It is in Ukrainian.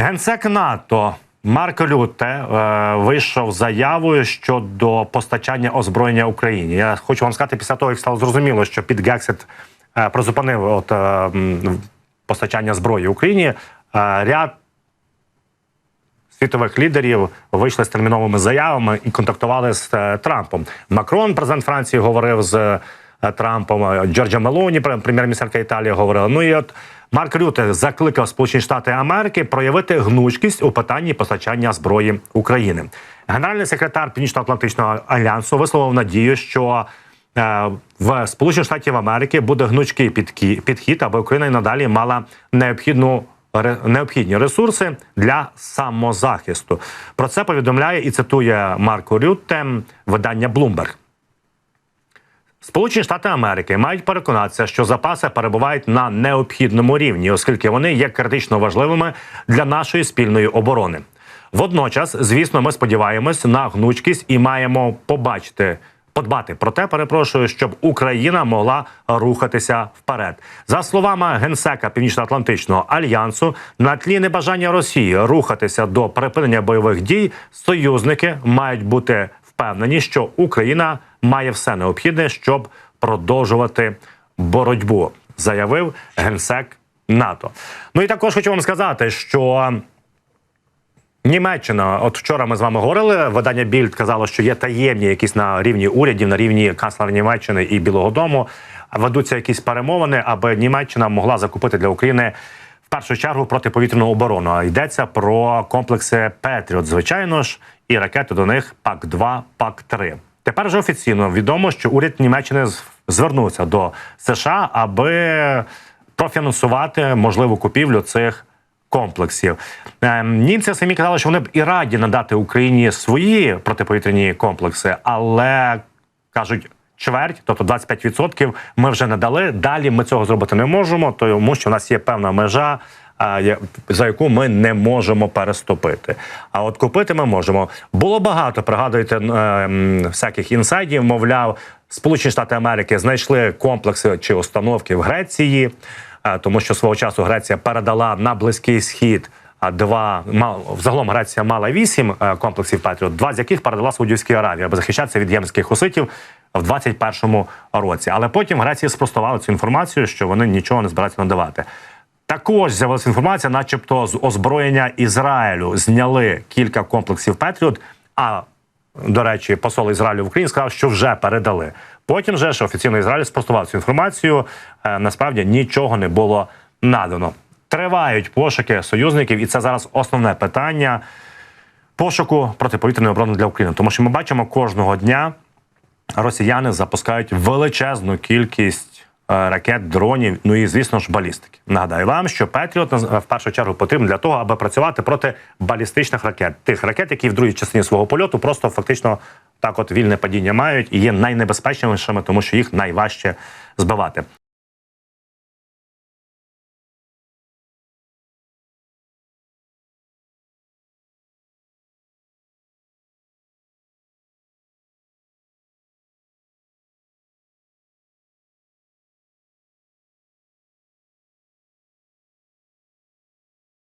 Генсек НАТО Марко Люте е, вийшов заявою щодо постачання озброєння Україні. Я хочу вам сказати, після того як стало зрозуміло, що під Гексит е, призупинив от, е, постачання зброї Україні. е, ряд світових лідерів вийшли з терміновими заявами і контактували з е, Трампом. Макрон, президент Франції, говорив з е, Трампом. е, Джорджа Мелоні, прем'єр-міністерка Італії, говорила. Ну і от Марк Рюте закликав Сполучені Штати Америки проявити гнучкість у питанні постачання зброї України. Генеральний секретар Північно-Атлантичного альянсу висловив надію, що е, в Сполучених Штатів Америки буде гнучкий підхід, аби Україна і надалі мала необхідну необхідні ресурси для самозахисту. Про це повідомляє і цитує Марко Рютте видання Bloomberg. Сполучені Штати Америки мають переконатися, що запаси перебувають на необхідному рівні, оскільки вони є критично важливими для нашої спільної оборони. Водночас, звісно, ми сподіваємось на гнучкість і маємо побачити. Подбати про те, перепрошую, щоб Україна могла рухатися вперед. За словами генсека Північно-Атлантичного альянсу, на тлі небажання Росії рухатися до припинення бойових дій, союзники мають бути впевнені, що Україна має все необхідне, щоб продовжувати боротьбу, заявив генсек НАТО. Ну і також хочу вам сказати, що Німеччина, от вчора ми з вами говорили. Видання Більд казало, що є таємні якісь на рівні урядів, на рівні канцлера Німеччини і Білого Дому. Ведуться якісь перемовини, аби Німеччина могла закупити для України в першу чергу протиповітряну оборону. А йдеться про комплекси Петріот, звичайно ж, і ракети до них ПАК 2 ПАК 3 Тепер вже офіційно відомо, що уряд Німеччини звернувся до США, аби профінансувати можливу купівлю цих комплексів. Ем, Німці самі казали, що вони б і раді надати Україні свої протиповітряні комплекси, але кажуть. Чверть, тобто 25% ми вже не дали. Далі ми цього зробити не можемо, тому що в нас є певна межа, за яку ми не можемо переступити. А от купити ми можемо. Було багато, пригадуєте, м, ем, всяких інсайдів. Мовляв, Сполучені Штати Америки знайшли комплекси чи установки в Греції, е, тому що свого часу Греція передала на близький схід. А два мал загалом Греція мала вісім е, комплексів Петріот, два з яких передала Саудівській Аравії, аби захищатися від ємських хуситів в 21-му році. Але потім Греція спростувала цю інформацію, що вони нічого не збираються надавати. Також з'явилася інформація, начебто, з озброєння Ізраїлю зняли кілька комплексів Петріот. А до речі, посол Ізраїлю в Україні сказав, що вже передали. Потім же ж офіційно Ізраїль спростував цю інформацію. Е, Насправді нічого не було надано. Тривають пошуки союзників, і це зараз основне питання пошуку протиповітряної оборони для України. Тому що ми бачимо кожного дня росіяни запускають величезну кількість ракет, дронів, ну і звісно ж балістики. Нагадаю вам, що Петріот в першу чергу потрібен для того, аби працювати проти балістичних ракет, тих ракет, які в другій частині свого польоту просто фактично так, от вільне падіння мають і є найнебезпечнішими, тому що їх найважче збивати.